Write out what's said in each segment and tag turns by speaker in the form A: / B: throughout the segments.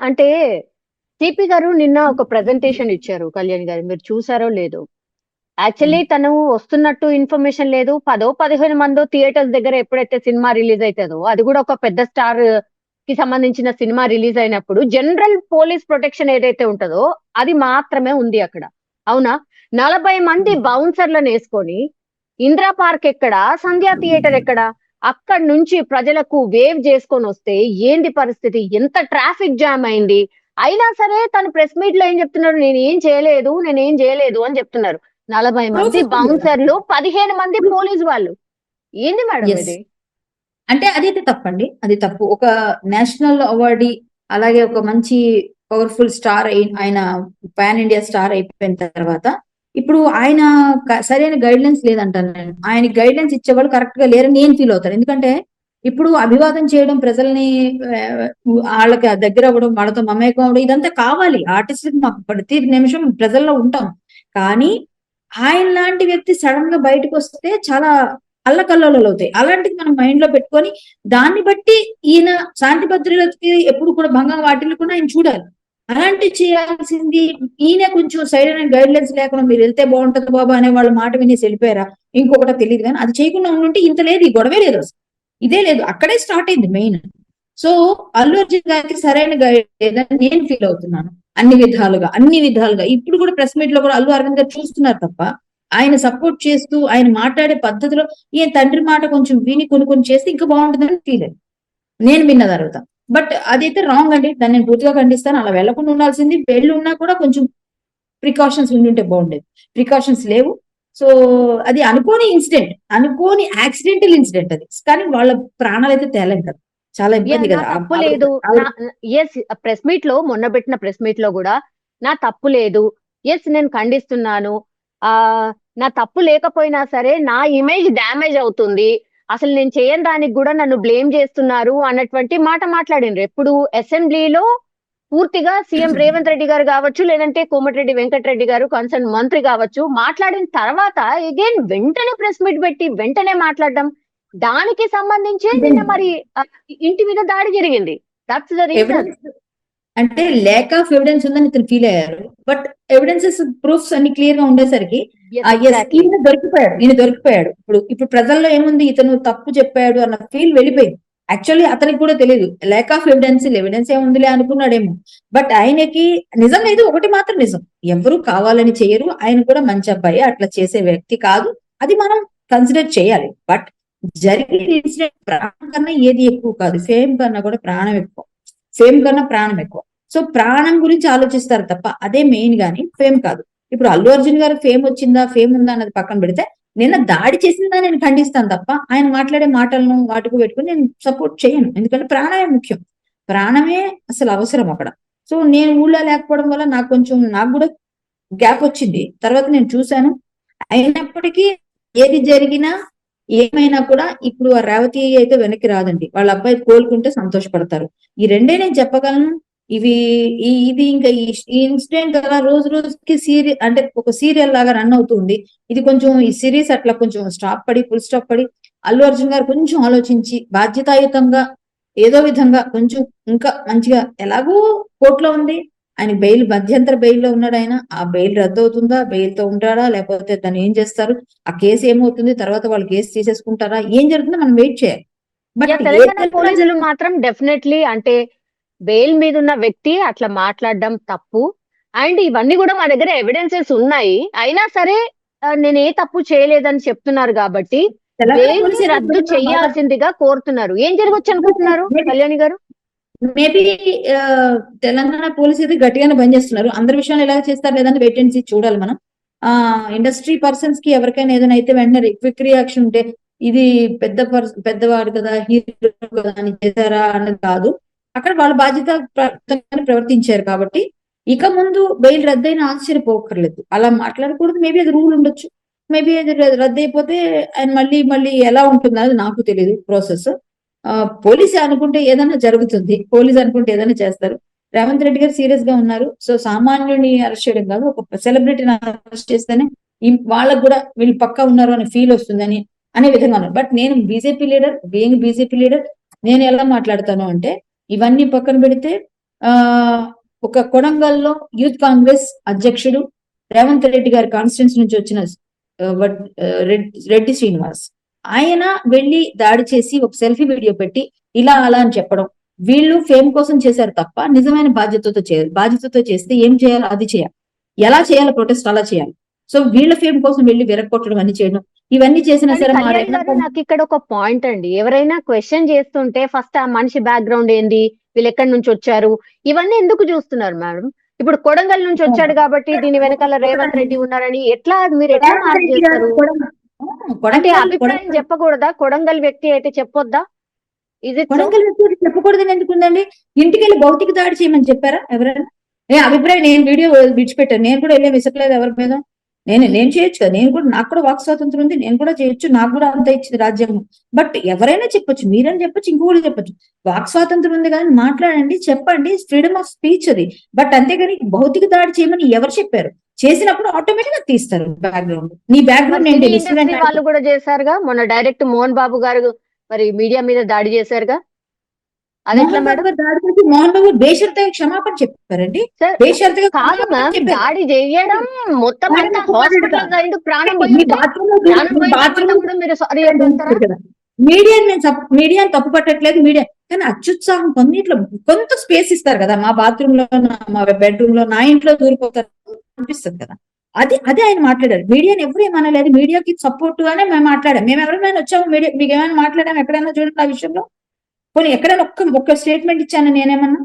A: అంటే సిపి గారు నిన్న ఒక ప్రెజెంటేషన్ ఇచ్చారు కళ్యాణ్ గారు. మీరు చూసారో లేదో. యాక్చువల్లీ తను వస్తున్నట్టు ఇన్ఫర్మేషన్ లేదు. పదో పదిహేను మందో థియేటర్స్ దగ్గర ఎప్పుడైతే సినిమా రిలీజ్ అవుతుందో అది కూడా ఒక పెద్ద స్టార్కి సంబంధించిన సినిమా రిలీజ్ అయినప్పుడు జనరల్ పోలీస్ ప్రొటెక్షన్ ఏదైతే ఉంటుందో అది మాత్రమే ఉంది అక్కడ. అవునా? నలభై మంది బౌన్సర్లను వేసుకొని ఇందిరా పార్క్ ఎక్కడ? సంధ్యా థియేటర్ ఎక్కడ? అక్కడి నుంచి ప్రజలకు వేవ్ చేసుకొని వస్తే ఏంది పరిస్థితి? ఎంత ట్రాఫిక్ జామ్ అయింది? అయినా సరే తను ప్రెస్ మీట్లో ఏం చెప్తున్నారు? నేను ఏం చేయలేదు నేను ఏం చేయలేదు అని చెప్తున్నారు. నలభై మంది బౌన్సర్లు పదిహేను మంది పోలీస్ వాళ్ళు. ఏంది మేడం. ఇది?
B: అంటే అదైతే తప్పండి. అది తప్పు. ఒక నేషనల్ అవార్డీ అలాగే ఒక మంచి పవర్ఫుల్ స్టార్ ఆయన పాన్ ఇండియా స్టార్ అయిపోయిన తర్వాత ఇప్పుడు ఆయన సరైన గైడ్ లైన్స్ లేదంటాను నేను ఆయన గైడ్ లైన్స్ ఇచ్చేవాళ్ళు కరెక్ట్గా లేరని నేను ఫీల్ అవుతాను. ఎందుకంటే ఇప్పుడు అభివాదం చేయడం ప్రజల్ని వాళ్ళకి దగ్గర అవ్వడం వాళ్ళతో మమేకం అవ్వడం ఇదంతా కావాలి. ఆర్టిస్ట్ మాకు ప్రతి నిమిషం ప్రజల్లో ఉంటాం. కానీ ఆయన లాంటి వ్యక్తి సడన్గా బయటకు వస్తే చాలా అల్లకల్లోలు అవుతాయి. అలాంటిది మనం మైండ్లో పెట్టుకొని దాన్ని బట్టి ఈయన శాంతి భద్రతకి ఎప్పుడు కూడా భంగం వాటిల్లకుండా ఆయన చూడాలి. అలాంటి చేయాల్సింది ఈయన కొంచెం సైడ్ అయిన గైడ్ లైన్స్ లేకుండా మీరు వెళ్తే బాగుంటుంది బాబా అనే వాళ్ళ మాట వినేసి వెళ్ళిపోయారా? ఇంకొకటి తెలియదు కానీ అది చేయకుండా ఉంటే ఇంత లేదు ఈ గొడవే లేదు అసలు. ఇదే లేదు అక్కడే స్టార్ట్ అయింది మెయిన్ సో అల్లు అర్జున్ గారికి సరైన గైడ్ లేదని నేను ఫీల్ అవుతున్నాను. అన్ని విధాలుగా అన్ని విధాలుగా. ఇప్పుడు కూడా ప్రెస్ మీట్లో కూడా అల్లు అరవింద్ గారు చూస్తున్నారు తప్ప ఆయన సపోర్ట్ చేస్తూ ఆయన మాట్లాడే పద్ధతిలో ఈయన తండ్రి మాట కొంచెం విని కొన్ని కొన్ని చేస్తే ఇంకా బాగుంటుందని ఫీల్ నేను విన్న తర్వాత బట్ అదైతే రాంగ్ అండి. దాన్ని నేను పూర్తిగా ఖండిస్తాను. అలా వెళ్ళకుండా ఉండాల్సింది. వెళ్ళి ఉన్నా కూడా కొంచెం ప్రికాషన్స్ ఉంటే బాగుండేది. ప్రికాషన్స్ లేవు. సో అది అనుకోని ఇన్సిడెంట్. అనుకోని యాక్సిడెంటల్ ఇన్సిడెంట్ అది. కానీ వాళ్ళ ప్రాణాలు అయితే తేలేం కదా. చాలా ఇబ్బంది కదా.
A: తప్పు లేదు. ఎస్ ప్రెస్ మీట్లో మొన్న పెట్టిన ప్రెస్ మీట్లో కూడా నా తప్పు లేదు. ఎస్ నేను ఖండిస్తున్నాను. ఆ నా తప్పు లేకపోయినా సరే నా ఇమేజ్ డ్యామేజ్ అవుతుంది. అసలు నేను చేయని దానికి కూడా నన్ను బ్లేమ్ చేస్తున్నారు అన్నటువంటి మాట మాట్లాడిండ్రు. ఎప్పుడు అసెంబ్లీలో పూర్తిగా సీఎం రేవంత్ రెడ్డి గారు కావచ్చు లేదంటే కోమటిరెడ్డి వెంకటరెడ్డి గారు కన్సర్న్ మంత్రి కావచ్చు మాట్లాడిన తర్వాత అగైన్ వెంటనే ప్రెస్ మీట్ పెట్టి వెంటనే మాట్లాడడం. దానికి సంబంధించే నిన్న మరి ఆ, ఇంటి మీద దాడి జరిగింది. దట్స్ ద రీజన్
B: అంటే లేక్ ఆఫ్ ఎవిడెన్స్ ఉందని ఇతను ఫీల్ అయ్యారు. బట్ ఎవిడెన్సెస్ ప్రూఫ్స్ అన్ని క్లియర్గా ఉండేసరికి ఈయన దొరికిపోయాడు ఈయన దొరికిపోయాడు. ఇప్పుడు ఇప్పుడు ప్రజల్లో ఏముంది? ఇతను తప్పు చెప్పాడు అన్న ఫీల్ వెళ్ళిపోయింది. యాక్చువల్లీ అతనికి కూడా తెలియదు లేక్ ఆఫ్ ఎవిడెన్స్ ఎవిడెన్స్ ఏముందిలే అనుకున్నాడేమో. బట్ ఆయనకి నిజం లేదు ఒకటి మాత్రం నిజం. ఎవరు కావాలని చేయరు ఆయన కూడా మంచి అబ్బాయి అట్లా చేసే వ్యక్తి కాదు. అది మనం కన్సిడర్ చేయాలి. బట్ జరిగిన ఇన్సిడెంట్ ప్రాణం కన్నా ఏది ఎక్కువ కాదు. ఫేమ్ కన్నా కూడా ప్రాణం ఎక్కువ. ఫేమ్ కన్నా ప్రాణం ఎక్కువ. సో ప్రాణం గురించి ఆలోచిస్తారు తప్ప అదే మెయిన్ గాని ఫేమ్ కాదు. ఇప్పుడు అల్లు అర్జున్ గారు ఫేమ్ వచ్చిందా ఫేమ్ ఉందా అన్నది పక్కన పెడితే నిన్న దాడి చేసిందా నేను ఖండిస్తాను తప్ప ఆయన మాట్లాడే మాటలను వాటికి పెట్టుకుని నేను సపోర్ట్ చేయను. ఎందుకంటే ప్రాణమే ముఖ్యం. ప్రాణమే అసలు అవసరం అక్కడ. సో నేను ఊళ్ళో లేకపోవడం వల్ల నాకు కొంచెం నాకు కూడా గ్యాప్ వచ్చింది. తర్వాత నేను చూశాను. అయినప్పటికీ ఏది జరిగినా ఏమైనా కూడా ఇప్పుడు ఆ రేవతి అయితే వెనక్కి రాదండి. వాళ్ళ అబ్బాయి కోలుకుంటే సంతోషపడతారు. ఈ రెండే నేను చెప్పగలను. ఇవి ఈ- ఇది ఇంకా ఈ ఇన్సిడెంట్ అలా రోజు రోజుకి సీరియల్ అంటే ఒక సీరియల్ లాగా రన్ అవుతుంది ఇది కొంచెం ఈ సిరీస్ అట్లా కొంచెం స్టాప్ పడి ఫుల్ స్టాప్ పడి అల్లు అర్జున్ గారు కొంచెం ఆలోచించి బాధ్యతాయుతంగా ఏదో విధంగా కొంచెం ఇంకా మంచిగా ఎలాగో కోర్టులో ఉంది ఆయన బెయిల్ మధ్యంతర బెయిల్లో ఉన్నాడు ఆయన. ఆ బెయిల్ రద్దు అవుతుందా బెయిల్తో ఉంటాడా? లేకపోతే దాన్ని ఏం చేస్తారు? ఆ కేసు ఏమవుతుంది? తర్వాత వాళ్ళు కేసు తీసేసుకుంటారా? ఏం జరుగుతుందో మనం వెయిట్ చేయాలి. బట్
A: తెలంగాణ పోలీసులు మాత్రం డెఫినెట్లీ అంటే బెయిల్ మీద ఉన్న వ్యక్తి అట్లా మాట్లాడడం తప్పు. అండ్ ఇవన్నీ కూడా మా దగ్గర ఎవిడెన్సెస్ ఉన్నాయి. అయినా సరే నేను ఏ తప్పు చేయలేదని చెప్తున్నారు కాబట్టి రద్దు చేయాల్సిందిగా కోరుతున్నారు. ఏం జరగచ్చు అనుకుంటున్నారు కళ్యాణి గారు?
B: మేబీ తెలంగాణ పోలీస్ అయితే గట్టిగానే బంద్ చేస్తున్నారు. అందరి విషయాలు ఎలా చేస్తారు లేదని వెయిట్ అండ్ చూడాలి మనం. ఆ ఇండస్ట్రీ పర్సన్స్కి ఎవరికైనా ఏదైనా అయితే వెంటనే క్విక్ రియాక్షన్ ఉంటే ఇది పెద్ద పర్స పెద్దవాడు కదా హీరో కదా అని చేశారా అన్నది కాదు. అక్కడ వాళ్ళ బాధ్యత ప్రవర్తించారు కాబట్టి. ఇక ముందు బెయిల్ రద్దయిన ఆశ్చర్యపోకర్లేదు అలా మాట్లాడకూడదు. మేబీ అది రూల్ ఉండొచ్చు. మేబీ అది రద్దయిపోతే రద్దు అయిపోతే ఆయన మళ్ళీ మళ్ళీ ఎలా ఉంటుంది అనేది నాకు తెలియదు ప్రాసెస్. పోలీస్ అనుకుంటే ఏదైనా జరుగుతుంది. పోలీస్ అనుకుంటే ఏదైనా చేస్తారు. రేవంత్ రెడ్డి గారు సీరియస్గా ఉన్నారు. సో సామాన్యుని అరెస్ట్ చేయడం కాదు. ఒక సెలబ్రిటీని అరెస్ట్ చేస్తేనే వాళ్ళకు కూడా వీళ్ళు పక్కా ఉన్నారు అనే ఫీల్ వస్తుందని అనే విధంగా ఉన్నారు. బట్ నేను BJP leader being BJP leader నేను ఎలా మాట్లాడతాను అంటే ఇవన్నీ పక్కన పెడితే ఆ ఒక కొడంగల్లో యూత్ కాంగ్రెస్ అధ్యక్షుడు రేవంత్ రెడ్డి గారి కాన్స్టిట్యూన్స్ నుంచి వచ్చిన రెడ్డి శ్రీనివాస్. ఆయన వెళ్ళి దాడి చేసి ఒక సెల్ఫీ వీడియో పెట్టి ఇలా అలా అని చెప్పడం. వీళ్ళు ఫేమ్ కోసం చేశారు తప్ప నిజమైన బాధ్యతతో చేయాలి బాధ్యతతో చేస్తే ఏం చేయాలో అది చేయాలి. ఎలా చేయాలో ప్రొటెస్ట్ అలా చేయాలి. సో వీళ్ళ ఫేమ్ కోసం వెళ్ళి విరగొట్టడం అన్ని చేయడం ఇవన్నీ చేసినా సరే
A: నాకు ఇక్కడ ఒక పాయింట్ అండి. ఎవరైనా క్వశ్చన్ చేస్తుంటే ఫస్ట్ ఆ మనిషి బ్యాక్గ్రౌండ్ ఏంది వీళ్ళు ఎక్కడి నుంచి వచ్చారు ఇవన్నీ ఎందుకు చూస్తున్నారు మేడం ఇప్పుడు కొడంగల్ నుంచి వచ్చాడు కాబట్టి దీని వెనకాల రేవంత్ రెడ్డి ఉన్నారని ఎట్లా మీరు ఎట్లా మార్క్ చేస్తారు అంటే అభిప్రాయం చెప్పకూడదా? కొడంగల్ వ్యక్తి అయితే చెప్పొద్దా? ఇది
B: కొడంగల్ వ్యక్తి చెప్పకూడదని ఎందుకుందండి? ఇంటికి వెళ్ళి భౌతిక దాడి చేయమని చెప్పారా ఎవరైనా? ఏ అభిప్రాయం నేను వీడియో విడిచిపెట్టాను. నేను కూడా వెళ్ళి విసకలేదు ఎవరి మీద. నేను నేను చేయొచ్చు కదా నేను కూడా నాకు కూడా వాక్ స్వాతంత్రం ఉంది. నేను కూడా చేయొచ్చు. నాకు కూడా అంత ఇచ్చింది రాజ్యాంగం. బట్ ఎవరైనా చెప్పొచ్చు. మీరని చెప్పొచ్చు. ఇంకొకటి చెప్పొచ్చు. వాక్ స్వాతంత్రం ఉంది కానీ మాట్లాడండి చెప్పండి. ఫ్రీడమ్ ఆఫ్ స్పీచ్ అది. బట్ అంతేగాని భౌతిక దాడి చేయమని ఎవరు చెప్పారు? చేసినప్పుడు ఆటోమేటిక్గా తీస్తారు బ్యాక్గ్రౌండ్ నీ బ్యాక్గ్రౌండ్
A: వాళ్ళు కూడా చేశారుగా? మొన్న డైరెక్ట్ మోహన్ బాబు గారు మరి మీడియా మీద దాడి చేశారుగా?
B: మోహన్ బాబు బేషరతుగా క్షమాపణ చెప్పారండి
A: సార్
B: బేషరతుగా
A: కాదు
B: క్షమాపణ
A: మ్యామ్
B: చెప్పారు.
A: దాడి చేయడం మొత్తం
B: మేడం,
A: అంతా
B: ఒక్క మాట
A: హాస్పిటల్ అయింది ప్రాణం
B: మీ
A: పోయింది.
B: బాత్రూంలో
A: ప్రాణం
B: మీ
A: పోయిన
B: బాత్రూంలో
A: తర్వాత కూడా మీరు సారీ. అంటారా
B: మీడియా నేను తప్పు మీడియాని తప్పు పట్టట్లేదు. మీడియా కానీ అత్యుత్సాహం కొన్నిట్లో కొంత స్పేస్ ఇస్తారు కదా. మా బాత్రూమ్లో మా బెడ్రూమ్లో నా ఇంట్లో దూరిపోతారు అనిపిస్తుంది కదా. అది అదే ఆయన మాట్లాడారు. మీడియాని ఎవరు ఏమనలేదు. మీడియాకి సపోర్ట్ గానే మేము మాట్లాడాం. మేము ఎవరైనా వచ్చాము మీడియా మీకు ఏమైనా మాట్లాడాం ఎక్కడైనా చూడండి ఆ విషయంలో. పోనీ ఎక్కడైనా ఒక్క ఒక్క స్టేట్మెంట్ ఇచ్చాను నేనేమన్నా?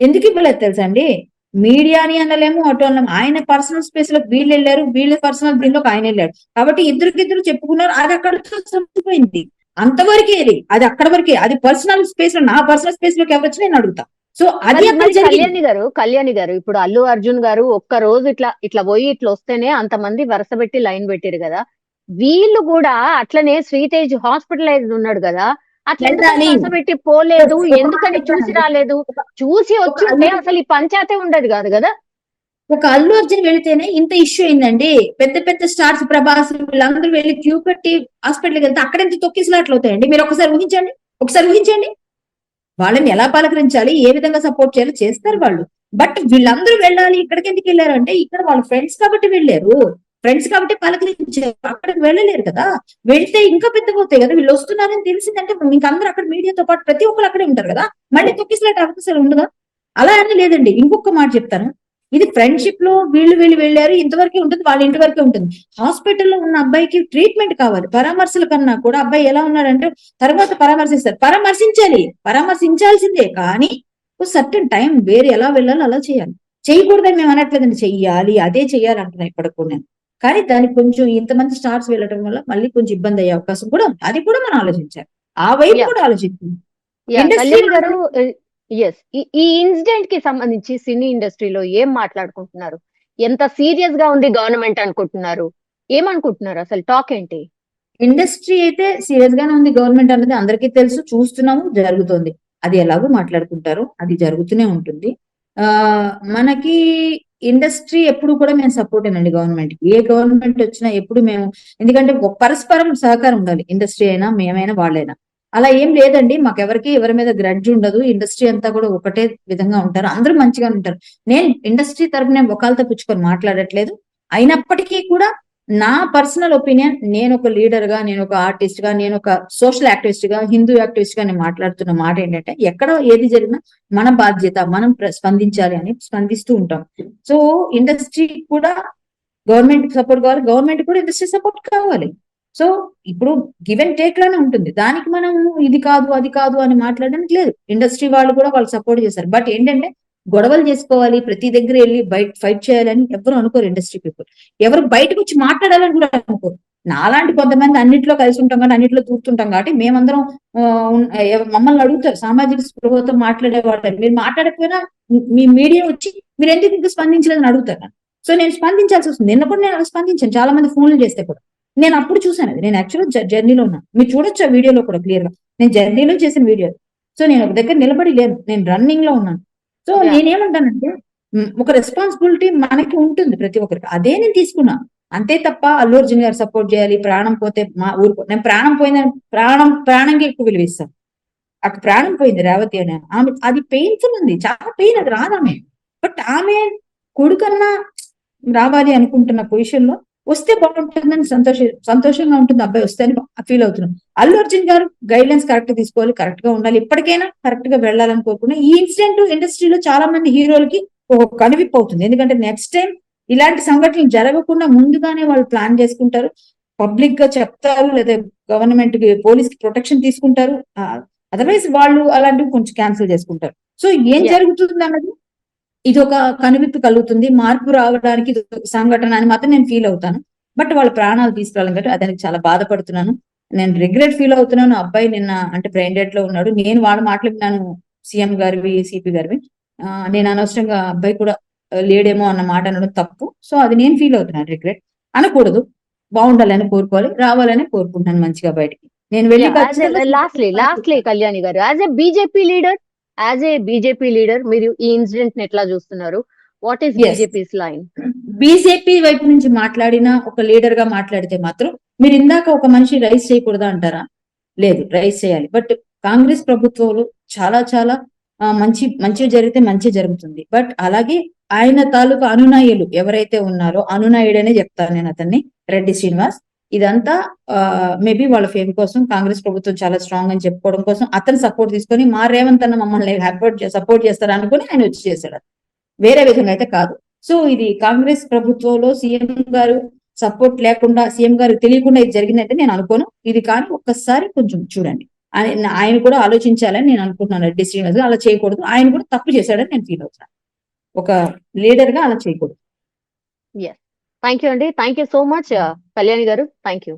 B: ఎందుకు ఇవ్వలేదు తెలుసా అండి? మీడియాని అనలేము అటు అనలేము. ఆయన పర్సనల్ స్పేస్లో వీళ్ళు వెళ్ళారు వీళ్ళ పర్సనల్ దీనిలోకి ఆయన వెళ్ళాడు. కాబట్టి ఇద్దరికిద్దరు చెప్పుకున్నారు అది అక్కడితో సంపిపోయింది అంతవరకే అది అది అక్కడ వరకే. అది పర్సనల్ స్పేస్లో నా పర్సనల్ స్పేస్లోకి ఎవరు వచ్చి నేను అడుగుతా. సో అది
A: కళ్యాణి గారు కళ్యాణి గారు ఇప్పుడు అల్లు అర్జున్ గారు ఒక్క రోజు ఇట్లా ఇట్లా పోయి ఇట్లా వస్తేనే అంతమంది వరుస పెట్టి లైన్ పెట్టారు కదా. వీళ్ళు కూడా అట్లనే శ్రీతేజ్ హాస్పిటలైజ్ ఉన్నాడు కదా. అట్లా పెట్టి పోలేదు? ఎందుకని చూసి. రాలేదు? చూసి వచ్చి ఉంటే అసలు ఈ పంచాయతీ ఉండదు కాదు కదా?
B: ఒక అల్లు అర్జున్ వెళితేనే ఇంత ఇష్యూ అయిందండి. పెద్ద పెద్ద స్టార్స్ ప్రభాస్ వీళ్ళందరూ వెళ్ళి క్యూ పెట్టి హాస్పిటల్కి వెళ్తే అక్కడ ఎంత తొక్కిసలాట్లు అవుతాయండి? మీరు ఒకసారి ఊహించండి. ఒకసారి ఊహించండి. వాళ్ళని ఎలా పలకరించాలి? ఏ విధంగా సపోర్ట్ చేయాలి? చేస్తారు వాళ్ళు. బట్ వీళ్ళందరూ వెళ్ళాలి. ఇక్కడికి ఎందుకు వెళ్ళారు అంటే ఇక్కడ వాళ్ళ ఫ్రెండ్స్ కాబట్టి వెళ్ళారు. ఫ్రెండ్స్ కాబట్టి పలకరించారు అక్కడికి వెళ్ళలేరు కదా? వెళ్తే ఇంకా పెద్దపోతాయి కదా? వీళ్ళు వస్తున్నారని తెలిసిందంటే ఇంకా అందరూ అక్కడ మీడియాతో పాటు ప్రతి ఒక్కరు అక్కడే ఉంటారు కదా? మళ్ళీ తొక్కిసలాంటి అవకాశాలు ఉండదా? అలా అని లేదండి. ఇంకొక మాట చెప్తాను. ఇది ఫ్రెండ్షిప్లో వీళ్ళు వీళ్ళు వెళ్ళారు ఇంతవరకే ఉంటుంది వాళ్ళ ఇంటి వరకే ఉంటుంది. హాస్పిటల్లో ఉన్న అబ్బాయికి ట్రీట్మెంట్ కావాలి. పరామర్శల కన్నా కూడా అబ్బాయి ఎలా ఉన్నాడంటే తర్వాత పరామర్శిస్తారు. పరామర్శించాలి. పరామర్శించాల్సిందే. కానీ ఒక సర్టన్ టైం వేరే ఎలా వెళ్ళాలో అలా చేయాలి. చేయకూడదని మేము అనట్లేదండి. చెయ్యాలి అదే చెయ్యాలంటున్నా ఇప్పటికి నేను. కానీ దానికి కొంచెం ఇంతమంది స్టార్స్ వెళ్ళడం వల్ల మళ్ళీ కొంచెం ఇబ్బంది అయ్యే అవకాశం కూడా ఉంది. అది కూడా మనం ఆలోచించాలి. ఆ వైపు. కూడా
A: గారు ఎస్ ఈ ఇన్సిడెంట్కి సంబంధించి సినీ ఇండస్ట్రీలో ఏం మాట్లాడుకుంటున్నారు? ఎంత సీరియస్గా ఉంది గవర్నమెంట్ అనుకుంటున్నారు? ఏమనుకుంటున్నారు అసలు? టాక్ ఏంటి?
B: ఇండస్ట్రీ అయితే సీరియస్ గానే ఉంది గవర్నమెంట్ అన్నది అందరికీ తెలుసు చూస్తున్నాము జరుగుతోంది. అది ఎలాగో మాట్లాడుకుంటారు అది జరుగుతూనే ఉంటుంది. ఆ మనకి ఇండస్ట్రీ ఎప్పుడు కూడా మేము సపోర్ట్ అండి గవర్నమెంట్ ఏ గవర్నమెంట్ వచ్చినా ఎప్పుడు మేము ఎందుకంటే పరస్పరం సహకారం ఉండాలి. ఇండస్ట్రీ అయినా మేమైనా వాళ్ళైనా. అలా ఏం లేదండి. మాకెవరికి ఎవరి మీద గ్రడ్జ్ ఉండదు. ఇండస్ట్రీ అంతా కూడా ఒకటే విధంగా ఉంటారు. అందరూ మంచిగా ఉంటారు. నేను ఇండస్ట్రీ తరపున ఒకళ్ళతో పుచ్చుకొని మాట్లాడట్లేదు. అయినప్పటికీ కూడా నా పర్సనల్ ఒపీనియన్ నేను ఒక లీడర్గా నేను ఒక ఆర్టిస్ట్గా నేను ఒక సోషల్ యాక్టివిస్ట్గా హిందూ యాక్టివిస్ట్గా నేను మాట్లాడుతున్న మాట ఏంటంటే ఎక్కడ ఏది జరిగినా మన బాధ్యత మనం స్పందించాలి అని స్పందిస్తూ ఉంటాం. సో ఇండస్ట్రీ కూడా గవర్నమెంట్ సపోర్ట్ కావాలి గవర్నమెంట్ కూడా ఇండస్ట్రీ సపోర్ట్ కావాలి. సో ఇప్పుడు గివ్ అండ్ టేక్ లానే ఉంటుంది. దానికి మనం ఇది కాదు అది కాదు అని మాట్లాడడానికి లేదు. ఇండస్ట్రీ వాళ్ళు కూడా వాళ్ళు సపోర్ట్ చేశారు బట్ ఏంటంటే గొడవలు చేసుకోవాలి ప్రతి దగ్గర వెళ్ళి బయట ఫైట్ చేయాలని ఎవరు అనుకోరు ఇండస్ట్రీ పీపుల్ ఎవరు బయటకు వచ్చి మాట్లాడాలని కూడా అనుకోరు. నాలాంటి కొంతమంది అన్నింటిలో కలిసి ఉంటాం కానీ అన్నింటిలో దూరుతుంటాం కాబట్టి మేమందరం మమ్మల్ని అడుగుతారు. సామాజిక స్పృహతో మాట్లాడేవాళ్ళు మీరు మాట్లాడకపోయినా మీ- మీడియా వచ్చి మీరు ఎందుకు ఇంకా స్పందించలేదని అడుగుతారు నన్ను. సో నేను స్పందించాల్సి వస్తుంది. నిన్న కూడా నేను స్పందించాను. చాలా మంది ఫోన్లు చేస్తే కూడా. నేను అప్పుడు చూసాను అది. నేను యాక్చువల్గా జర్నీలో ఉన్నాను. మీరు చూడొచ్చు ఆ వీడియోలో కూడా క్లియర్గా. నేను జర్నీలో చేసిన వీడియో సో నేను ఒక దగ్గర నిలబడి లేను. నేను రన్నింగ్లో ఉన్నాను. సో. నేనేమంటానంటే ఒక రెస్పాన్సిబిలిటీ మనకి ఉంటుంది ప్రతి ఒక్కరికి. అదే నేను తీసుకున్నా. అంతే తప్ప అల్లు అర్జున్ గారు సపోర్ట్ చేయాలి ప్రాణం పోతే మా ఊరుకో నేను ప్రాణం పోయిందని ప్రాణం ప్రాణంగా ఎక్కువ విలువిస్తాను అక్కడ ప్రాణం పోయింది రేవతి అని ఆమె. అది పెయిన్ఫుల్ ఉంది. చాలా పెయిన్ అది రాదామె బట్ ఆమె కొడుకన్నా రావాలి అనుకుంటున్న పొజిషన్లో వస్తే బాగుంటుందని సంతోష సంతోషంగా ఉంటుంది. అబ్బాయి వస్తే అని ఫీల్ అవుతున్నాం. అల్లు అర్జున్ గారు గైడ్ లైన్స్ కరెక్ట్ తీసుకోవాలి కరెక్ట్గా ఉండాలి. ఇప్పటికైనా కరెక్ట్గా వెళ్ళాలని కోరుకున్నా ఈ ఇన్సిడెంట్ ఇండస్ట్రీలో చాలా మంది హీరోలకి ఒక కనువిప్పు అవుతుంది. ఎందుకంటే నెక్స్ట్ టైం ఇలాంటి సంఘటనలు జరగకుండా ముందుగానే వాళ్ళు ప్లాన్ చేసుకుంటారు. పబ్లిక్గా చెప్తారు లేదా గవర్నమెంట్కి పోలీస్కి ప్రొటెక్షన్ తీసుకుంటారు. అదర్వైజ్ వాళ్ళు అలాంటివి కొంచెం క్యాన్సిల్ చేసుకుంటారు. సో ఏం. జరుగుతుంది అన్నది ఇది ఒక కనువిప్పు కలుగుతుంది. మార్పు రావడానికి ఇది ఒక సంఘటన అని మాత్రం నేను ఫీల్ అవుతాను. బట్ వాళ్ళ ప్రాణాలు తీసుకురావాలి కాబట్టి అదానికి చాలా బాధపడుతున్నాను. నేను రిగ్రెట్ ఫీల్ అవుతున్నాను. అబ్బాయి నిన్న అంటే బ్రెయిన్ డెడ్లో ఉన్నాడు. నేను వాళ్ళ మాటలు విన్నాను సీఎం గారివి సిపి గారివి. నేను అనవసరంగా అబ్బాయి కూడా లేడేమో అన్న మాట అనడం తప్పు. సో అది నేను ఫీల్ అవుతున్నాను రిగ్రెట్. అనకూడదు. బాగుండాలని కోరుకోవాలి. రావాలని కోరుకుంటున్నాను మంచిగా బయటికి. నేను వెళ్ళి
A: లాస్ట్లీ లాస్ట్లీ కళ్యాణి గారు. As a BJP leader as a BJP leader మీరు ఈ ఇన్సిడెంట్ని ఎట్లా చూస్తున్నారు? What is. BJP's line
B: BJP వైపు నుంచి మాట్లాడిన ఒక లీడర్గా మాట్లాడితే మాత్రం మీరు ఇందాక ఒక మనిషి రైస్ చేయకూడదా అంటారా? లేదు రైస్ చేయాలి. బట్ కాంగ్రెస్ ప్రభుత్వంలో చాలా చాలా మంచి మంచి జరిగితే మంచి జరుగుతుంది. బట్ అలాగే ఆయన తాలూకు అనునాయులు ఎవరైతే ఉన్నారో అనునాయుడనే చెప్తాను నేను అతన్ని. రెడ్డి శ్రీనివాస్. ఇదంతా మేబీ వాళ్ళ ఫేమ్ కోసం కాంగ్రెస్ ప్రభుత్వం చాలా స్ట్రాంగ్ అని చెప్పుకోవడం కోసం అతను సపోర్ట్ తీసుకొని మా రేవంత్ అన్న మమ్మల్ని సపోర్ట్ చేస్తారు అనుకుని ఆయన వచ్చి చేశాడు వేరే విధంగా అయితే కాదు. సో ఇది కాంగ్రెస్ ప్రభుత్వంలో సీఎం గారు సపోర్ట్ లేకుండా సీఎం గారు తెలియకుండా ఇది జరిగిందంటే నేను అనుకోను. ఇది కానీ ఒక్కసారి కొంచెం చూడండి. ఆయన ఆయన కూడా ఆలోచించాలని నేను అనుకుంటున్నాను. రెడ్డి శ్రీనివాస్ అలా చేయకూడదు. ఆయన కూడా తప్పు చేశాడని నేను ఫీల్ అవుతున్నాను. ఒక లీడర్గా అలా చేయకూడదు.
A: థ్యాంక్ యూ అండి thank you so much Kalyani గారు థ్యాంక్ యూ